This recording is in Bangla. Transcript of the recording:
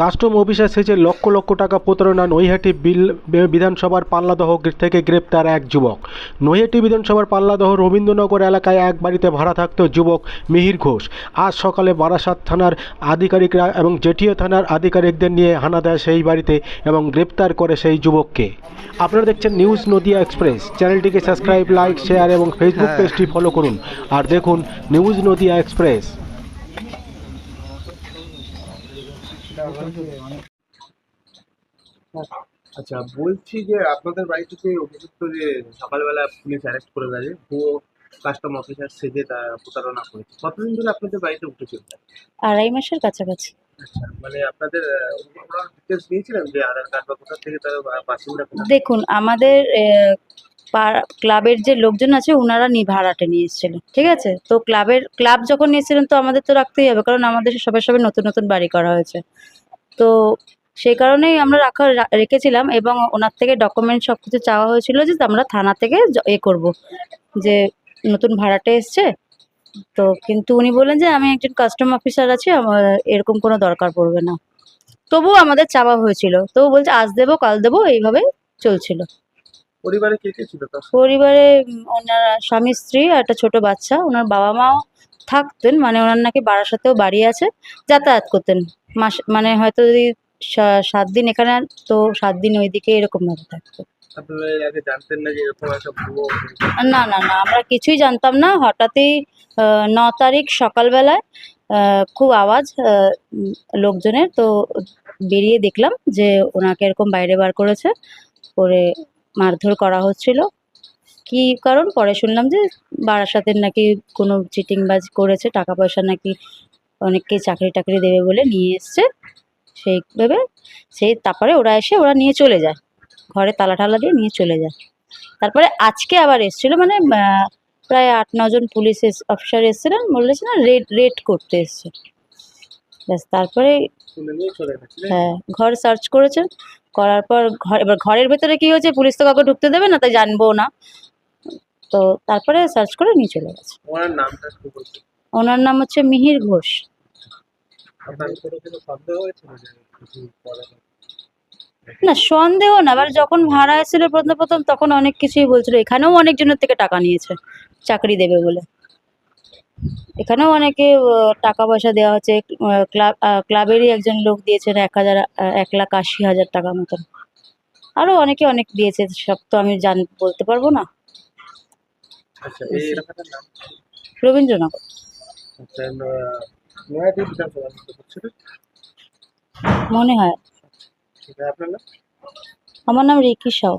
কাস্টম অফিসার সেজে লক্ষ লক্ষ টাকা প্রতারণা নৈহাটি বিল বিধানসভার পাল্লাদহ থেকে গ্রেপ্তার এক যুবক। নৈহাটি বিধানসভার পাল্লাদহ রবীন্দ্রনগর এলাকায় এক বাড়িতে ভাড়া থাকত যুবক মিহির ঘোষ। আজ সকালে বারাসাত থানার আধিকারিকরা এবং জেঠিয়া থানার আধিকারিকদের নিয়ে হানা দেয় সেই বাড়িতে এবং গ্রেপ্তার করে সেই যুবককে। আপনারা দেখছেন নিউজ নদিয়া এক্সপ্রেস। চ্যানেলটিকে সাবস্ক্রাইব লাইক শেয়ার এবং ফেসবুক পেজটি ফলো করুন। আর দেখুন নিউজ নদিয়া এক্সপ্রেস। আচ্ছা বলছি যে আপনাদের বাড়ি থেকে অভিযুক্ত যে সকালবেলা পুলিশ অ্যারেস্ট করে গেছে ভুয়ো কাস্টম অফিসার সেজে তা প্রতারণা করেছে। কতদিন ধরে আপনাদের বাড়িতে উঠেছিল আড়াই মাসের কাছাকাছি। আচ্ছা মানে আপনাদের ডিটেলস যে আধার কার্ড বা কোথা থেকে তার বাসিন্দা দেখুন আমাদের ক্লাবের যে লোকজন আছে ওনারা নি, ভাড়াটে নিয়ে এসেছিলেন, ঠিক আছে? তো ক্লাবের, ক্লাব যখন নিয়েছিলেন তো আমাদের তো রাখতেই হবে, কারণ আমাদের সবাই সবাই নতুন নতুন বাড়ি করা হয়েছে। তো সেই কারণেই আমরা রাখা রেখেছিলাম এবং ওনার থেকে ডকুমেন্ট সব কিছু চাওয়া হয়েছিল যে আমরা থানা থেকে এ করব, যে নতুন ভাড়াটে এসছে। তো কিন্তু উনি বললেন যে আমি একজন কাস্টম অফিসার আছি আমার এরকম কোনো দরকার পড়বে না। তবুও আমাদের চাওয়া হয়েছিল। তবু বলছে, আজ দেবো, কাল দেবো, এইভাবে চলছিল। পরিবারে কে কে ছিল তার পরিবারে ওনার স্বামী স্ত্রী আর একটা ছোট বাচ্চা। ওনার বাবা মাও থাকতেন মানে ওনার নাকি বারাসাতেও বাড়ি আছে যাতায়াত করতেন। মাস মানে হয়তো যদি সাত দিন এখানে তো সাত দিন ওইদিকে এরকম ভাবে থাকতো। না না না না আমরা কিছুই জানতাম না। হঠাৎই আহ, ন তারিখ সকালবেলায় আহ, খুব আওয়াজ লোকজনের তো বেরিয়ে দেখলাম যে ওনাকে এরকম বাইরে বার করেছে। করে মারধর করা হচ্ছিল। কি কারণ? পরে শুনলাম যে বারাসাতের নাকি কোনো চিটিংবাজ করেছে টাকা পয়সা নাকি অনেককে চাকরি টাকরি দেবে বলে নিয়ে এসছে। সেই ভেবে সেই তারপরে ওরা এসে ওরা নিয়ে চলে যায়। ঘরে তালা টালা দিয়ে নিয়ে চলে যায়। তারপরে আজকে আবার এসেছিল মানে প্রায় আট নজন পুলিশ অফিসার এসেছিলেন বলেছিলেন রেড রেড করতে এসছে। ব্যাস তারপরে হ্যাঁ ঘর সার্চ করেছেন করার পর ঘর এবার ঘরের ভেতরে কি হয়েছে? পুলিশ তো কাউকে ঢুকতে দেবে না তাই জানব না। তো তারপরে সার্চ করে নিয়ে চলে গেছে। ওনার নাম হচ্ছে মিহির ঘোষ? না সন্দেহ না এবার যখন ভাড়া এসেছিল প্রথম প্রথম তখন অনেক কিছুই বলছিল। এখানেও অনেকজনের থেকে টাকা নিয়েছে চাকরি দেবে বলে। এখানেও অনেকে টাকা পয়সা দেওয়া হচ্ছে। ক্লাব ক্লাবেরই একজন লোক দিয়েছেন এক হাজার এক লাখ আশি হাজার টাকা মতন। আরও অনেকে অনেক দিয়েছে সব তো আমি জান বলতে পারব না। আচ্ছা রবীন্দ্রনগর। আচ্ছা মনে হয়। নাম? আমার নাম রিকি সাউ?